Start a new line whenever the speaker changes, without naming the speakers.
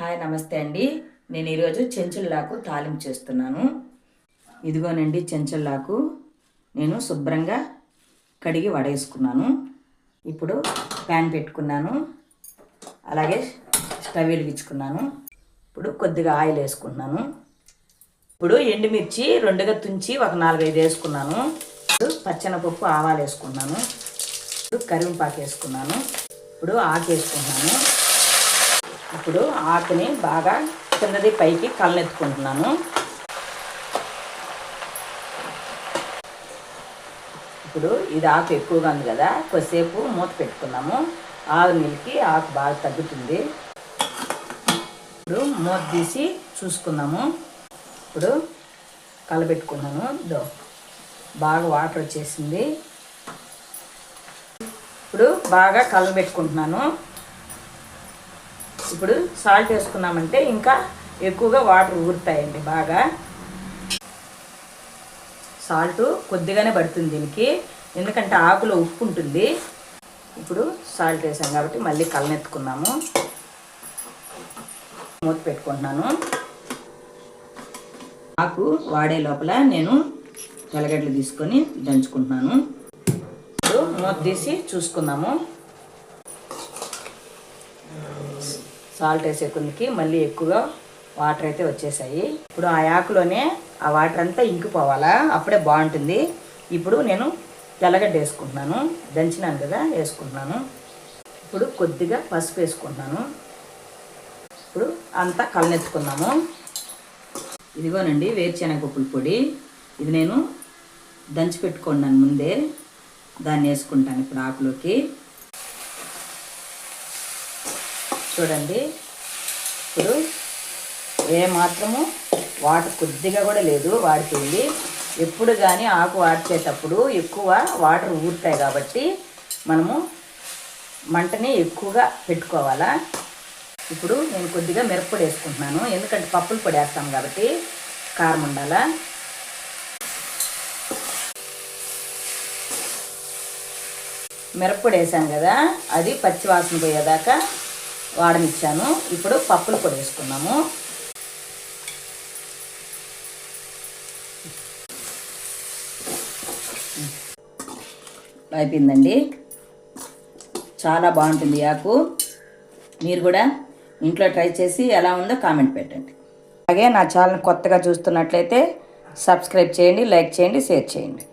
Hi నమస్తే అండి. నేను ఈరోజు చెంచుల్లాకు తాలింపు చేస్తున్నాను. ఇదిగోనండి చెంచుల్లాకు. నేను శుభ్రంగా కడిగి వడేసుకున్నాను. ఇప్పుడు ప్యాన్ పెట్టుకున్నాను. అలాగే స్టవ్ వెలిగించుకున్నాను. ఇప్పుడు కొద్దిగా ఆయిల్ వేసుకున్నాను ఇప్పుడు ఎండుమిర్చి రెండుగా తుంచి ఒక నాలుగైదు వేసుకున్నాను. ఇప్పుడు పచ్చెనపప్పు ఆవాలు వేసుకున్నాను. ఇప్పుడు కరివేపాకు వేసుకున్నాను. ఇప్పుడు ఆకు వేసుకున్నాను ఇప్పుడు ఆకుని బాగా కిందది పైకి కళ్ళెత్తుకుంటున్నాను. ఇప్పుడు ఇది ఆకు ఎక్కువగా ఉంది కదా కొద్దిసేపు మూత పెట్టుకున్నాము. ఆరు నీళ్ళకి ఆకు బాగా తగ్గుతుంది. ఇప్పుడు మూత తీసి చూసుకున్నాము ఇప్పుడు కలబెట్టుకున్నాను దో బాగా వాటర్ వచ్చేసింది. ఇప్పుడు బాగా కలబెట్టుకుంటున్నాను. ఇప్పుడు సాల్ట్ వేసుకున్నామంటే ఇంకా ఎక్కువగా వాటర్ ఊరుతాయండి బాగా. సాల్ట్ కొద్దిగానే పడుతుంది దీనికి. ఎందుకంటే ఆకులో ఉప్పు ఉంటుంది. ఇప్పుడు సాల్ట్ వేసాం కాబట్టి మళ్ళీ కళ్ళనెత్తుకున్నాము మూత పెట్టుకుంటున్నాను. ఆకు వాడే లోపల నేను తెల్లగడ్డలు తీసుకొని దంచుకుంటున్నాను. ఇప్పుడు మూత తీసి చూసుకుందాము. సాల్ట్ వేసే కొద్దికి మళ్ళీ ఎక్కువగా వాటర్ అయితే వచ్చేసాయి. ఇప్పుడు ఆ ఆకులోనే ఆ వాటర్ అంతా ఇంకిపోవాలా? అప్పుడే బాగుంటుంది. ఇప్పుడు నేను తెల్లగడ్డ వేసుకుంటున్నాను. దంచినాను కదా వేసుకుంటున్నాను. ఇప్పుడు కొద్దిగా పసుపు వేసుకుంటున్నాను. ఇప్పుడు అంతా కలనెత్తుకుందాము. ఇదిగోనండి వేరుశనగపప్పుల పొడి. ఇది నేను దంచి పెట్టుకున్నాను ముందే. దాన్ని వేసుకుంటాను ఇప్పుడు ఆకులోకి. చూడండి. ఇప్పుడు ఏ మాత్రము వాటర్ కొద్దిగా కూడా లేదు వాడుతుంది ఎప్పుడు కానీ ఆకు వాడిచేటప్పుడు ఎక్కువ వాటర్ ఊరుతాయి కాబట్టి మనము మంటని ఎక్కువగా పెట్టుకోవాలా. ఇప్పుడు నేను కొద్దిగా మిరప్పొడి వేసుకుంటున్నాను. ఎందుకంటే పప్పులు పొడి వేస్తాం కాబట్టి కారం ఉండాలా. మిరప్పొడి వేసాం కదా అది పచ్చివాసన పోయేదాకా వాడనిచ్చాను. ఇప్పుడు పప్పులు పొడి వేసుకున్నాము అయిపోయిందండి. చాలా బాగుంటుంది యాకు ఆకు. మీరు కూడా ఇంట్లో ట్రై చేసి ఎలా ఉందో కామెంట్ పెట్టండి. అలాగే నా ఛానల్ కొత్తగా చూస్తున్నట్లయితే సబ్స్క్రైబ్ చేయండి లైక్ చేయండి షేర్ చేయండి.